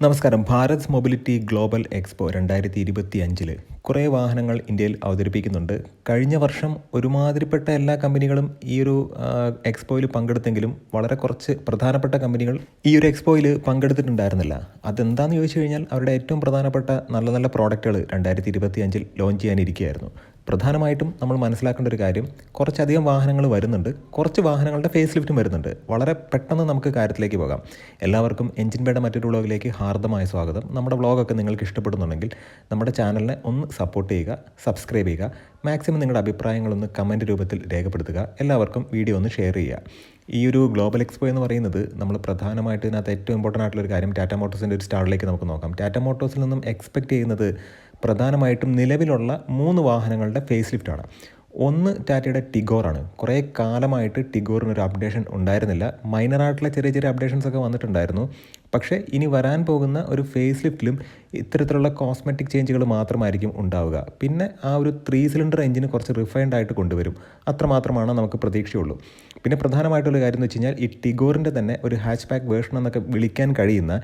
നമസ്കാരം. Bharat mobility global expo രണ്ടായിരത്തി ഇരുപത്തി അഞ്ചിൽ കുറേ വാഹനങ്ങൾ ഇന്ത്യയിൽ അവതരിപ്പിക്കുന്നുണ്ട്. കഴിഞ്ഞ വർഷം ഒരുമാതിരിപ്പെട്ട എല്ലാ കമ്പനികളും ഈ ഒരു എക്സ്പോയിൽ പങ്കെടുത്തെങ്കിലും വളരെ കുറച്ച് പ്രധാനപ്പെട്ട കമ്പനികൾ ഈ ഒരു എക്സ്പോയിൽ പങ്കെടുത്തിട്ടുണ്ടായിരുന്നില്ല. അതെന്താണെന്ന് ചോദിച്ചു കഴിഞ്ഞാൽ അവരുടെ ഏറ്റവും പ്രധാനപ്പെട്ട നല്ല നല്ല പ്രോഡക്റ്റുകൾ രണ്ടായിരത്തി ഇരുപത്തി അഞ്ചിൽ ലോഞ്ച് ചെയ്യാനിരിക്കുകയായിരുന്നു. പ്രധാനമായിട്ടും നമ്മൾ മനസ്സിലാക്കേണ്ട ഒരു കാര്യം കുറച്ചധികം വാഹനങ്ങൾ വരുന്നുണ്ട്. കുറച്ച് വാഹനങ്ങളുടെ ഫേസ് ലിഫ്റ്റും വരുന്നുണ്ട്. വളരെ പെട്ടെന്ന് നമുക്ക് കാര്യത്തിലേക്ക് പോകാം. എല്ലാവർക്കും എഞ്ചിൻ പേട മറ്റൊരു വ്ളോഗിലേക്ക് ഹാർദമായ സ്വാഗതം. നമ്മുടെ വ്ളോഗൊക്കെ നിങ്ങൾക്ക് ഇഷ്ടപ്പെടുന്നുണ്ടെങ്കിൽ നമ്മുടെ ചാനലിനെ ഒന്ന് സപ്പോർട്ട് ചെയ്യുക സബ്സ്ക്രൈബ് ചെയ്യുക മാക്സിമം നിങ്ങളുടെ അഭിപ്രായങ്ങളൊന്ന് കമന്റ് രൂപത്തിൽ രേഖപ്പെടുത്തുക എല്ലാവർക്കും വീഡിയോ ഒന്ന് ഷെയർ ചെയ്യുക. ഈ ഒരു ഗ്ലോബൽ എക്സ്പോ എന്ന് പറയുന്നത് നമ്മൾ പ്രധാനമായിട്ട് ഇതിനകത്ത് ഏറ്റവും ഇമ്പോർട്ടന്റ് ആയിട്ടുള്ള ഒരു കാര്യം ടാറ്റ മോട്ടോഴ്സിന്റെ ഒരു സ്റ്റാളിലേക്ക് നമുക്ക് നോക്കാം. ടാറ്റ മോട്ടോഴ്സിൽ നിന്നും എക്സ്പെക്റ്റ് ചെയ്യുന്നത് പ്രധാനമായിട്ടും നിലവിലുള്ള മൂന്ന് വാഹനങ്ങളുടെ ഫേസ് ലിഫ്റ്റാണ് ഒന്ന് ടാറ്റയുടെ ടിഗോറാണ് കുറേ കാലമായിട്ട് ടിഗോറിന് ഒരു അപ്ഡേഷൻ ഉണ്ടായിരുന്നില്ല. മൈനറായിട്ടുള്ള ചെറിയ ചെറിയ അപ്ഡേഷൻസ് ഒക്കെ വന്നിട്ടുണ്ടായിരുന്നു. പക്ഷേ ഇനി വരാൻ പോകുന്ന ഒരു ഫേസ് ലിഫ്റ്റിലും ഇത്തരത്തിലുള്ള കോസ്മെറ്റിക് ചേഞ്ചുകൾ മാത്രമായിരിക്കും ഉണ്ടാവുക. പിന്നെ ആ ഒരു ത്രീ സിലിണ്ടർ എഞ്ചിന് കുറച്ച് റിഫൈൻഡ് ആയിട്ട് കൊണ്ടുവരും. അത്രമാത്രമാണ് നമുക്ക് പ്രതീക്ഷയുള്ളൂ. പിന്നെ പ്രധാനമായിട്ടുള്ള കാര്യം എന്ന് വെച്ച് കഴിഞ്ഞാൽ ഈ ടിഗോറിന്റെ തന്നെ ഒരു ഹാച്ച് ബാക്ക് വേർഷൻ എന്നൊക്കെ വിളിക്കാൻ കഴിയുന്ന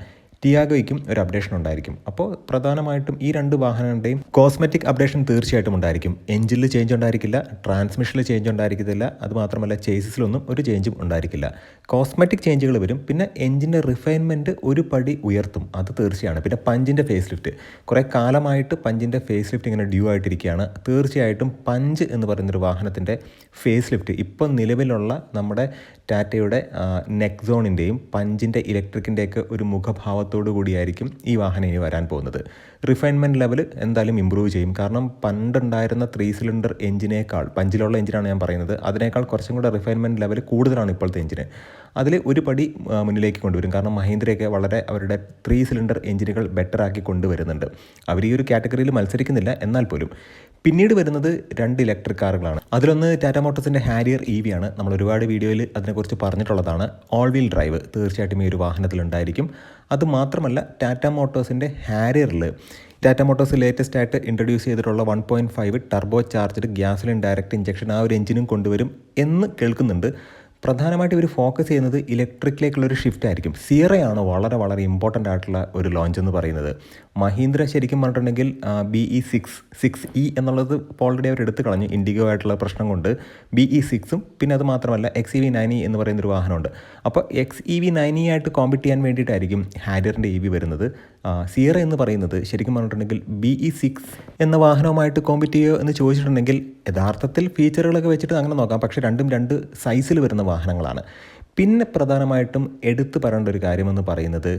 ടിയാഗോയ്ക്കും ഒരു അപ്ഡേഷൻ ഉണ്ടായിരിക്കും. അപ്പോൾ പ്രധാനമായിട്ടും ഈ രണ്ട് വാഹനങ്ങളുടെയും കോസ്മെറ്റിക് അപ്ഡേഷൻ തീർച്ചയായിട്ടും ഉണ്ടായിരിക്കും. എഞ്ചിനിൽ ചേഞ്ച് ഉണ്ടായിരിക്കില്ല ട്രാൻസ്മിഷനിൽ ചേഞ്ച് ഉണ്ടായിരിക്കത്തില്ല. അതുമാത്രമല്ല ചേസിസിലൊന്നും ഒരു ചേഞ്ചും ഉണ്ടായിരിക്കില്ല. കോസ്മെറ്റിക് ചേഞ്ചുകൾ വരും. പിന്നെ എഞ്ചിന്റെ റിഫൈൻമെന്റ് ഒരു പടി ഉയർത്തും. അത് തീർച്ചയാണ്. പിന്നെ പഞ്ചിന്റെ ഫേസ് ലിഫ്റ്റ് കുറേ കാലമായിട്ട് പഞ്ചിന്റെ ഫേസ് ലിഫ്റ്റ് ഇങ്ങനെ ഡ്യൂ ആയിട്ടിരിക്കുകയാണ്. തീർച്ചയായിട്ടും പഞ്ച് എന്ന് പറയുന്നൊരു വാഹനത്തിന്റെ ഫേസ് ലിഫ്റ്റ് ഇപ്പം നിലവിലുള്ള നമ്മുടെ ടാറ്റയുടെ നെക്സോണിന്റെയും പഞ്ചിന്റെ ഇലക്ട്രിക്കിന്റെയൊക്കെ ഒരു മുഖഭാവത്തോടു കൂടിയായിരിക്കും ഈ വാഹനം ഇനി വരാൻ പോകുന്നത്. റിഫൈൻമെന്റ് ലെവൽ എന്തായാലും ഇമ്പ്രൂവ് ചെയ്യും. കാരണം പണ്ടുണ്ടായിരുന്ന ത്രീ സിലിണ്ടർ എഞ്ചിനേക്കാൾ പഞ്ചിലുള്ള എഞ്ചിനാണ് ഞാൻ പറയുന്നത് അതിനേക്കാൾ കുറച്ചും കൂടെ റിഫൈൻമെന്റ് ലെവൽ കൂടുതലാണ് ഇപ്പോഴത്തെ എഞ്ചിന്. അതിൽ ഒരു പടി മുന്നിലേക്ക് കൊണ്ടുവരും. കാരണം മഹീന്ദ്രയൊക്കെ വളരെ അവരുടെ ത്രീ സിലിണ്ടർ എഞ്ചിനുകൾ ബെറ്റർ ആക്കി കൊണ്ടുവരുന്നുണ്ട്. അവർ ഈ ഒരു കാറ്റഗറിയിൽ മത്സരിക്കുന്നില്ല എന്നാൽ പോലും. പിന്നീട് വരുന്നത് രണ്ട് ഇലക്ട്രിക് കാറുകളാണ് അതിലൊന്ന് ടാറ്റ മോട്ടോഴ്സിന്റെ ഹാരിയർ ഇ വി ആണ്. നമ്മൾ ഒരുപാട് വീഡിയോയിൽ അതിനെക്കുറിച്ച് പറഞ്ഞിട്ടുള്ളതാണ്. ഓൾ വീൽ ഡ്രൈവ് തീർച്ചയായിട്ടും ഈ ഒരു വാഹനത്തിലുണ്ടായിരിക്കും അത് മാത്രമല്ല ടാറ്റ മോട്ടോഴ്സിന്റെ ഹാരിയറിൽ ടാറ്റ മോട്ടോഴ്സ് ലേറ്റസ്റ്റ് ആയിട്ട് ഇൻട്രൊഡ്യൂസ് ചെയ്തിട്ടുള്ള one point five turbo charged ഗ്യാസിലും direct injection ആ ഒരു എഞ്ചിനും കൊണ്ടുവരും എന്ന് കേൾക്കുന്നുണ്ട്. പ്രധാനമായിട്ട് ഇവർ ഫോക്കസ് ചെയ്യുന്നത് ഇലക്ട്രിക്കിലേക്കുള്ള ഒരു ഷിഫ്റ്റ് ആയിരിക്കും. സിയറയാണ് വളരെ വളരെ ഇമ്പോർട്ടന്റ് ആയിട്ടുള്ള ഒരു ലോഞ്ച് എന്ന് പറയുന്നത്. മഹീന്ദ്ര ശരിക്കും പറഞ്ഞിട്ടുണ്ടെങ്കിൽ B E six six E എന്നുള്ളത് ഓൾറെഡി അവർ എടുത്തു കളഞ്ഞു ഇൻഡിഗോ ആയിട്ടുള്ള പ്രശ്നം കൊണ്ട്. ബി ഇ സിക്സും പിന്നെ അത് മാത്രമല്ല X E V nine E എന്ന് പറയുന്നൊരു വാഹനമുണ്ട്. അപ്പോൾ X E V nine E ആയിട്ട് കോമ്പറ്റ് ചെയ്യാൻ വേണ്ടിയിട്ടായിരിക്കും ഹാരിയറിന്റെ ഇ വി വരുന്നത്. സിയറ എന്ന് പറയുന്നത് ശരിക്കും പറഞ്ഞിട്ടുണ്ടെങ്കിൽ ബി ഇ സിക്സ് എന്ന വാഹനവുമായിട്ട് കോമ്പറ്റ് ചെയ്യുമോ എന്ന് ചോദിച്ചിട്ടുണ്ടെങ്കിൽ യഥാർത്ഥത്തിൽ ഫീച്ചറുകളൊക്കെ വെച്ചിട്ട് അങ്ങനെ നോക്കാം. പക്ഷേ രണ്ടും രണ്ട് സൈസിൽ വരുന്ന വാഹനങ്ങളാണ്. പിന്നെ പ്രധാനമായിട്ടും എടുത്തു പറയേണ്ട ഒരു കാര്യമെന്ന് പറയുന്നത്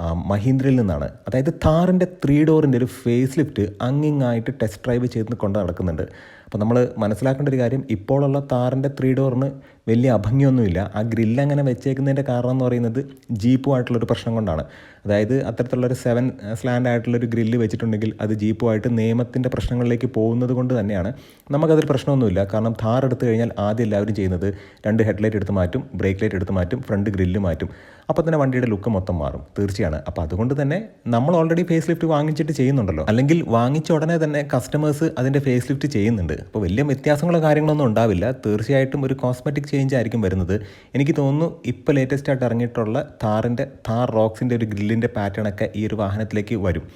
മഹീന്ദ്രയിൽ നിന്നാണ്. അതായത് താറിന്റെ ത്രീ ഡോറിന്റെ ഒരു ഫേസ് ലിഫ്റ്റ് അങ്ങിങ്ങായിട്ട് ടെസ്റ്റ് ഡ്രൈവ് ചെയ്ത് കൊണ്ട് നടക്കുന്നുണ്ട്. അപ്പോൾ നമ്മൾ മനസ്സിലാക്കേണ്ട ഒരു കാര്യം ഇപ്പോഴുള്ള താറിന്റെ ത്രീ ഡോറിന് വലിയ അഭംഗിയൊന്നുമില്ല. ആ ഗ്രില്ല് അങ്ങനെ വെച്ചേക്കുന്നതിന്റെ കാരണം എന്ന് പറയുന്നത് ജീപ്പുമായിട്ടുള്ളൊരു പ്രശ്നം കൊണ്ടാണ്. അതായത് അത്തരത്തിലുള്ളൊരു സെവൻ സ്ലാൻഡ് ആയിട്ടുള്ളൊരു ഗ്രില്ല് വെച്ചിട്ടുണ്ടെങ്കിൽ അത് ജീപ്പുമായിട്ട് നിയമത്തിന്റെ പ്രശ്നങ്ങളിലേക്ക് പോകുന്നത് കൊണ്ട് തന്നെയാണ്. നമുക്കതൊരു പ്രശ്നമൊന്നുമില്ല. കാരണം താർ എടുത്തു കഴിഞ്ഞാൽ ആദ്യം എല്ലാവരും ചെയ്യുന്നത് രണ്ട് ഹെഡ്ലൈറ്റ് എടുത്ത് മാറ്റും ബ്രേക്ക് ലൈറ്റ് എടുത്ത് മാറ്റും ഫ്രണ്ട് ഗ്രില്ല് മാറ്റും. അപ്പോൾ തന്നെ വണ്ടിയുടെ ലുക്ക് മൊത്തം മാറും. തീർച്ചയാണ്. അപ്പോൾ അതുകൊണ്ട് തന്നെ നമ്മൾ ഓൾറെഡി ഫേസ് ലിഫ്റ്റ് വാങ്ങിച്ചിട്ട് ചെയ്യുന്നുണ്ടല്ലോ. അല്ലെങ്കിൽ വാങ്ങിച്ച ഉടനെ തന്നെ കസ്റ്റമേഴ്സ് അതിന്റെ ഫേസ് ലിഫ്റ്റ് ചെയ്യുന്നുണ്ട്. അപ്പോൾ വലിയ വ്യത്യാസങ്ങളോ കാര്യങ്ങളൊന്നും ഉണ്ടാവില്ല. തീർച്ചയായിട്ടും ഒരു കോസ്മെറ്റിക് ചേഞ്ച് ആയിരിക്കും വരുന്നത്. എനിക്ക് തോന്നുന്നു ഇപ്പോൾ ലേറ്റസ്റ്റ് ആയിട്ട് ഇറങ്ങിയിട്ടുള്ള താറിന്റെ താർ റോക്സിന്റെ ഒരു ഗ്രില്ലിന്റെ പാറ്റേൺ ഒക്കെ ഈ ഒരു വാഹനത്തിലേക്ക് വരും.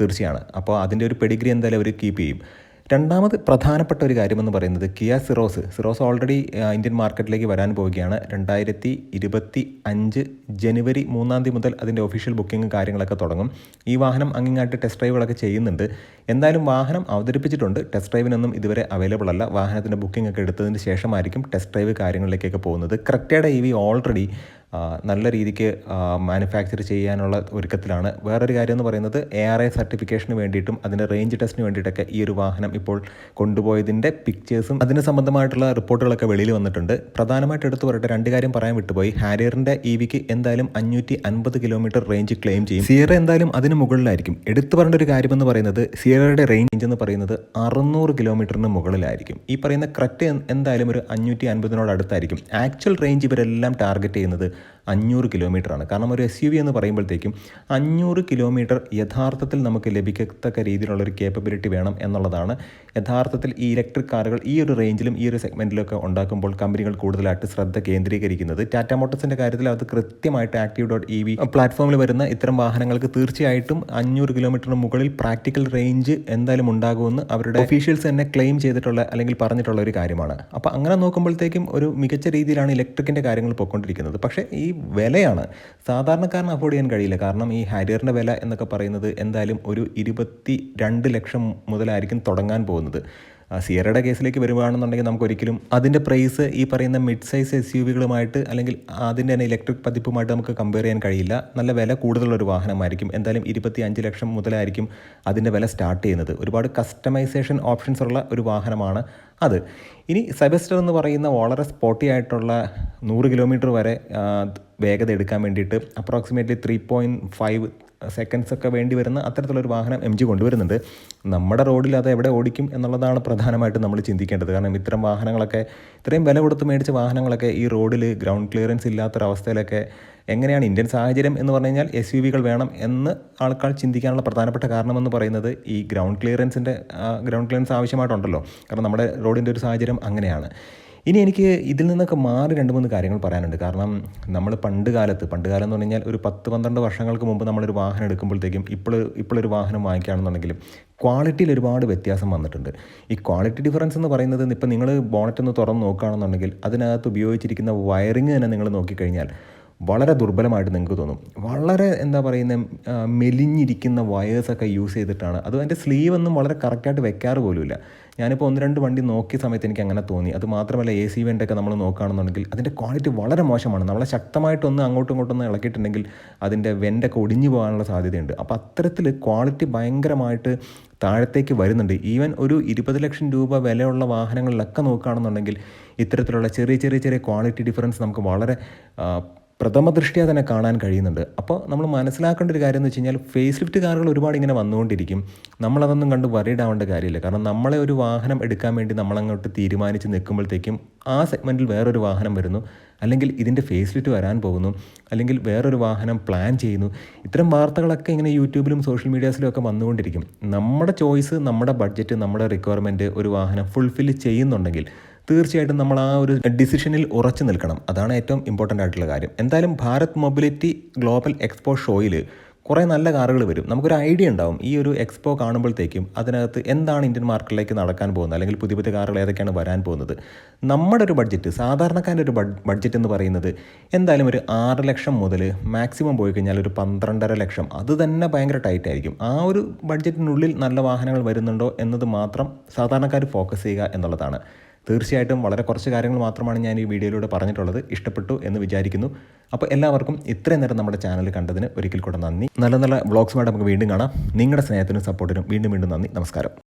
തീർച്ചയാണ്. അപ്പോൾ അതിന്റെ ഒരു പെഡിഗ്രി എന്തായാലും അവർ കീപ്പ് ചെയ്യും. രണ്ടാമത് പ്രധാനപ്പെട്ട ഒരു കാര്യമെന്ന് പറയുന്നത് Kia Syros. Syros already Indian മാർക്കറ്റിലേക്ക് വരാൻ പോവുകയാണ്. രണ്ടായിരത്തി ഇരുപത്തി അഞ്ച് ജനുവരി മൂന്നാം തീയതി മുതൽ അതിന്റെ ഒഫീഷ്യൽ ബുക്കിംഗ് കാര്യങ്ങളൊക്കെ തുടങ്ങും. ഈ വാഹനം അങ്ങിങ്ങായിട്ട് ടെസ്റ്റ് ഡ്രൈവുകളൊക്കെ ചെയ്യുന്നുണ്ട്. എന്തായാലും വാഹനം അവതരിപ്പിച്ചിട്ടുണ്ട്. ടെസ്റ്റ് ഡ്രൈവിനൊന്നും ഇതുവരെ അവൈലബിൾ അല്ല. വാഹനത്തിന്റെ ബുക്കിംഗ് ഒക്കെ എടുത്തതിന് ശേഷമായിരിക്കും ടെസ്റ്റ് ഡ്രൈവ് കാര്യങ്ങളിലേക്കൊക്കെ പോകുന്നത്. ക്രക്റ്റയുടെ ഇ വി ഓൾറെഡി നല്ല രീതിക്ക് മാനുഫാക്ചർ ചെയ്യാനുള്ള ഒരുക്കത്തിലാണ്. വേറൊരു കാര്യം എന്ന് പറയുന്നത് എ ആർ ഐ സർട്ടിഫിക്കേഷന് വേണ്ടിയിട്ടും അതിന്റെ റേഞ്ച് ടെസ്റ്റിന് വേണ്ടിയിട്ടൊക്കെ ഈ ഒരു വാഹനം ഇപ്പോൾ കൊണ്ടുപോയതിന്റെ പിക്ചേഴ്സും അതിന് സംബന്ധമായിട്ടുള്ള റിപ്പോർട്ടുകളൊക്കെ വെളിയിൽ വന്നിട്ടുണ്ട്. പ്രധാനമായിട്ട് എടുത്തു പറയട്ടെ രണ്ട് കാര്യം പറയാൻ വിട്ടുപോയി. ഹാരിയറിന്റെ ഇ വിക്ക് എന്തായാലും അഞ്ഞൂറ്റി അൻപത് കിലോമീറ്റർ റേഞ്ച് ക്ലെയിം ചെയ്യും. സിയറ എന്തായാലും അതിന് മുകളിലായിരിക്കും. എടുത്തു പറയേണ്ട ഒരു കാര്യമെന്ന് പറയുന്നത് സിയറയുടെ റേഞ്ച് എന്ന് പറയുന്നത് അറുന്നൂറ് കിലോമീറ്ററിന് മുകളിലായിരിക്കും. ഈ പറയുന്ന ക്രെറ്റ് എന്തായാലും ഒരു അഞ്ഞൂറ്റി അൻപതിനോട് അടുത്തായിരിക്കും. ആക്ച്വൽ റേഞ്ച് ഇവരെല്ലാം ടാർഗറ്റ് ചെയ്യുന്നത് അഞ്ഞൂറ് കിലോമീറ്ററാണ്. കാരണം ഒരു എസ് യു വി എന്ന് പറയുമ്പോഴത്തേക്കും അഞ്ഞൂറ് കിലോമീറ്റർ യഥാർത്ഥത്തിൽ നമുക്ക് ലഭിക്കത്തക്ക രീതിയിലുള്ളൊരു കേപ്പബിലിറ്റി വേണം എന്നുള്ളതാണ്. യഥാർത്ഥത്തിൽ ഈ ഇലക്ട്രിക് കാറുകൾ ഈ ഒരു റേഞ്ചിലും ഈ ഒരു സെഗ്മെന്റിലൊക്കെ ഉണ്ടാക്കുമ്പോൾ കമ്പനികൾ കൂടുതലായിട്ട് ശ്രദ്ധ കേന്ദ്രീകരിക്കുന്നത്. ടാറ്റ മോട്ടോഴ്സിന്റെ കാര്യത്തിൽ അത് കൃത്യമായിട്ട് ആക്റ്റീവ് ഡോട്ട് ഇ വി പ്ലാറ്റ്ഫോമിൽ വരുന്ന ഇത്തരം വാഹനങ്ങൾക്ക് തീർച്ചയായിട്ടും അഞ്ഞൂറ് കിലോമീറ്ററിന് മുകളിൽ പ്രാക്ടിക്കൽ റേഞ്ച് എന്തായാലും ഉണ്ടാകുമെന്ന് അവരുടെ ഒഫീഷ്യൽസ് തന്നെ ക്ലെയിം ചെയ്തിട്ടുള്ള അല്ലെങ്കിൽ പറഞ്ഞിട്ടുള്ള ഒരു കാര്യമാണ്. അപ്പോൾ അങ്ങനെ നോക്കുമ്പോഴത്തേക്കും ഒരു മികച്ച രീതിയിലാണ് ഇലക്ട്രിക്കിന്റെ കാര്യങ്ങൾ പോയിക്കൊണ്ടിരിക്കുന്നത്. പക്ഷേ ഈ വിലയാണ്. സാധാരണക്കാരന് അഫോർഡ് ചെയ്യാൻ കഴിയില്ല. കാരണം ഈ ഹാരിയറിന്റെ വില എന്നൊക്കെ പറയുന്നത് എന്തായാലും ഒരു ഇരുപത്തി ലക്ഷം മുതലായിരിക്കും തുടങ്ങാൻ പോകുന്നത്. സിയറയുടെ കേസിലേക്ക് വരുവാണെന്നുണ്ടെങ്കിൽ നമുക്ക് ഒരിക്കലും അതിന്റെ പ്രൈസ് ഈ പറയുന്ന മിഡ് സൈസ് എസ് യു വികളുമായിട്ട് അല്ലെങ്കിൽ അതിന്റെ തന്നെ ഇലക്ട്രിക് പതിപ്പുമായിട്ട് നമുക്ക് കമ്പയർ ചെയ്യാൻ കഴിയില്ല. നല്ല വില കൂടുതലുള്ളൊരു വാഹനമായിരിക്കും. എന്തായാലും ഇരുപത്തി അഞ്ച് ലക്ഷം മുതലായിരിക്കും അതിന്റെ വില സ്റ്റാർട്ട് ചെയ്യുന്നത്. ഒരുപാട് കസ്റ്റമൈസേഷൻ ഓപ്ഷൻസ് ഉള്ള ഒരു വാഹനമാണ് അത്. ഇനി സെബസ്റ്റർ എന്ന് പറയുന്ന വളരെ സ്പോട്ടി ആയിട്ടുള്ള നൂറ് കിലോമീറ്റർ വരെ വേഗത എടുക്കാൻ വേണ്ടിയിട്ട് approximately three point five seconds ഒക്കെ വേണ്ടി വരുന്ന അത്തരത്തിലൊരു വാഹനം എം ജി കൊണ്ടുവരുന്നുണ്ട്. നമ്മുടെ റോഡിൽ അത് എവിടെ ഓടിക്കും എന്നുള്ളതാണ് പ്രധാനമായിട്ടും നമ്മൾ ചിന്തിക്കേണ്ടത്. കാരണം ഇത്തരം വാഹനങ്ങളൊക്കെ ഇത്രയും വില കൊടുത്ത് മേടിച്ച വാഹനങ്ങളൊക്കെ ഈ റോഡിൽ ഗ്രൗണ്ട് ക്ലിയറൻസ് ഇല്ലാത്തൊരവസ്ഥയിലൊക്കെ എങ്ങനെയാണ് ഇന്ത്യൻ സാഹചര്യം എന്ന് പറഞ്ഞു കഴിഞ്ഞാൽ എസ് യു വികൾ വേണം എന്ന് ആൾക്കാർ ചിന്തിക്കാനുള്ള പ്രധാനപ്പെട്ട കാരണമെന്ന് പറയുന്നത് ഈ ഗ്രൗണ്ട് ക്ലിയറൻസിന്റെ ഗ്രൗണ്ട് ക്ലിയറൻസ് ആവശ്യമായിട്ടുണ്ടല്ലോ. കാരണം നമ്മുടെ റോഡിന്റെ ഒരു സാഹചര്യം അങ്ങനെയാണ്. ഇനി എനിക്ക് ഇതിൽ നിന്നൊക്കെ മാറി രണ്ട് മൂന്ന് കാര്യങ്ങൾ പറയാനുണ്ട്. കാരണം നമ്മൾ പണ്ട് കാലത്ത് പണ്ട് കാലം എന്ന് പറഞ്ഞു കഴിഞ്ഞാൽ ഒരു പത്ത് പന്ത്രണ്ട് വർഷങ്ങൾക്ക് മുമ്പ് നമ്മളൊരു വാഹനം എടുക്കുമ്പോഴത്തേക്കും ഇപ്പോൾ ഇപ്പോഴൊരു വാഹനം വാങ്ങിക്കുകയാണെന്നുണ്ടെങ്കിലും ക്വാളിറ്റിയിൽ ഒരുപാട് വ്യത്യാസം വന്നിട്ടുണ്ട്. ഈ ക്വാളിറ്റി ഡിഫറൻസ് എന്ന് പറയുന്നത് ഇപ്പം നിങ്ങൾ ബോണറ്റ് ഒന്ന് തുറന്ന് നോക്കുകയാണെന്നുണ്ടെങ്കിൽ അതിനകത്ത് ഉപയോഗിച്ചിരിക്കുന്ന വയറിങ് തന്നെ നിങ്ങൾ നോക്കിക്കഴിഞ്ഞാൽ വളരെ ദുർബലമായിട്ട് നിങ്ങൾക്ക് തോന്നും. വളരെ എന്താ പറയുന്ന മെലിഞ്ഞിരിക്കുന്ന വയേഴ്സൊക്കെ യൂസ് ചെയ്തിട്ടാണ്. അത് അതിന്റെ സ്ലീവ് ഒന്നും വളരെ കറക്റ്റായിട്ട് വെക്കാറ് പോലുമില്ല. ഞാനിപ്പോൾ ഒന്ന് രണ്ട് വണ്ടി നോക്കിയ സമയത്ത് എനിക്ക് അങ്ങനെ തോന്നി. അത് മാത്രമല്ല എ സി വെന്റൊക്കെ നമ്മൾ നോക്കുകയാണെന്നുണ്ടെങ്കിൽ അതിന്റെ ക്വാളിറ്റി വളരെ മോശമാണ്. നമ്മളെ ശക്തമായിട്ടൊന്ന് അങ്ങോട്ടും ഇങ്ങോട്ടൊന്ന് ഇളക്കിയിട്ടുണ്ടെങ്കിൽ അതിന്റെ വെന്റൊക്കെ ഒടിഞ്ഞു പോകാനുള്ള സാധ്യതയുണ്ട്. അപ്പോൾ അത്തരത്തിൽ ക്വാളിറ്റി ഭയങ്കരമായിട്ട് താഴത്തേക്ക് വരുന്നുണ്ട്. ഈവൻ ഒരു ഇരുപത് ലക്ഷം രൂപ വിലയുള്ള വാഹനങ്ങളിലൊക്കെ നോക്കുകയാണെന്നുണ്ടെങ്കിൽ ഇത്തരത്തിലുള്ള ചെറിയ ചെറിയ ചെറിയ ക്വാളിറ്റി ഡിഫറൻസ് നമുക്ക് വളരെ പ്രഥമ ദൃഷ്ടിയ തന്നെ കാണാൻ കഴിയുന്നുണ്ട്. അപ്പോൾ നമ്മൾ മനസ്സിലാക്കേണ്ട ഒരു കാര്യം എന്ന് വെച്ച് കഴിഞ്ഞാൽ ഫേസ് ലിഫ്റ്റ് കാറുകൾ ഒരുപാട് ഇങ്ങനെ വന്നുകൊണ്ടിരിക്കും. നമ്മളതൊന്നും കണ്ട് വറീഡ് ആവേണ്ട കാര്യമില്ല. കാരണം നമ്മളെ ഒരു വാഹനം എടുക്കാൻ വേണ്ടി നമ്മളങ്ങോട്ട് തീരുമാനിച്ച് നിൽക്കുമ്പോഴത്തേക്കും ആ സെഗ്മെന്റിൽ വേറൊരു വാഹനം വരുന്നു. അല്ലെങ്കിൽ ഇതിന്റെ ഫേസ് ലിഫ്റ്റ് വരാൻ പോകുന്നു. അല്ലെങ്കിൽ വേറൊരു വാഹനം പ്ലാൻ ചെയ്യുന്നു. ഇത്തരം വാർത്തകളൊക്കെ ഇങ്ങനെ യൂട്യൂബിലും സോഷ്യൽ മീഡിയാസിലും ഒക്കെ വന്നുകൊണ്ടിരിക്കും. നമ്മുടെ ചോയ്സ് നമ്മുടെ ബഡ്ജറ്റ് നമ്മുടെ റിക്വയർമെന്റ് ഒരു വാഹനം ഫുൾഫിൽ ചെയ്യുന്നുണ്ടെങ്കിൽ തീർച്ചയായിട്ടും നമ്മൾ ആ ഒരു ഡിസിഷനിൽ ഉറച്ചു നിൽക്കണം. അതാണ് ഏറ്റവും ഇമ്പോർട്ടന്റ് ആയിട്ടുള്ള കാര്യം. എന്തായാലും ഭാരത് മൊബിലിറ്റി ഗ്ലോബൽ എക്സ്പോ ഷോയിൽ കുറേ നല്ല കാറുകൾ വരും. നമുക്കൊരു ഐഡിയ ഉണ്ടാവും. ഈ ഒരു എക്സ്പോ കാണുമ്പോഴത്തേക്കും അതിനകത്ത് എന്താണ് ഇന്ത്യൻ മാർക്കറ്റിലേക്ക് നടക്കാൻ പോകുന്നത്? അല്ലെങ്കിൽ പുതിയ പുതിയ കാറുകൾ ഏതൊക്കെയാണ് വരാൻ പോകുന്നത്? നമ്മുടെ ഒരു ബഡ്ജറ്റ് സാധാരണക്കാരന്റെ ഒരു ബഡ്ജറ്റ് എന്ന് പറയുന്നത് എന്തായാലും ഒരു ആറ് ലക്ഷം മുതൽ മാക്സിമം പോയി കഴിഞ്ഞാൽ ഒരു പന്ത്രണ്ടര ലക്ഷം. അത് തന്നെ ഭയങ്കര ടൈറ്റായിരിക്കും ആ ഒരു ബഡ്ജറ്റിനുള്ളിൽ നല്ല വാഹനങ്ങൾ വരുന്നുണ്ടോ എന്നത് മാത്രം സാധാരണക്കാർ ഫോക്കസ് ചെയ്യുക എന്നുള്ളതാണ്. തീർച്ചയായിട്ടും വളരെ കുറച്ച് കാര്യങ്ങൾ മാത്രമാണ് ഞാൻ ഈ വീഡിയോയിലൂടെ പറഞ്ഞിട്ടുള്ളത്. ഇഷ്ടപ്പെട്ടു എന്ന് വിചാരിക്കുന്നു. അപ്പോൾ എല്ലാവർക്കും ഇത്രയും നേരം നമ്മുടെ ചാനൽ കണ്ടതിന് ഒരിക്കൽ കൂടെ നന്ദി. നല്ല നല്ല വ്ളോഗ്സുമായിട്ട് നമുക്ക് വീണ്ടും കാണാം. നിങ്ങളുടെ സ്നേഹത്തിനും സപ്പോർട്ടിനും വീണ്ടും വീണ്ടും നന്ദി. നമസ്കാരം.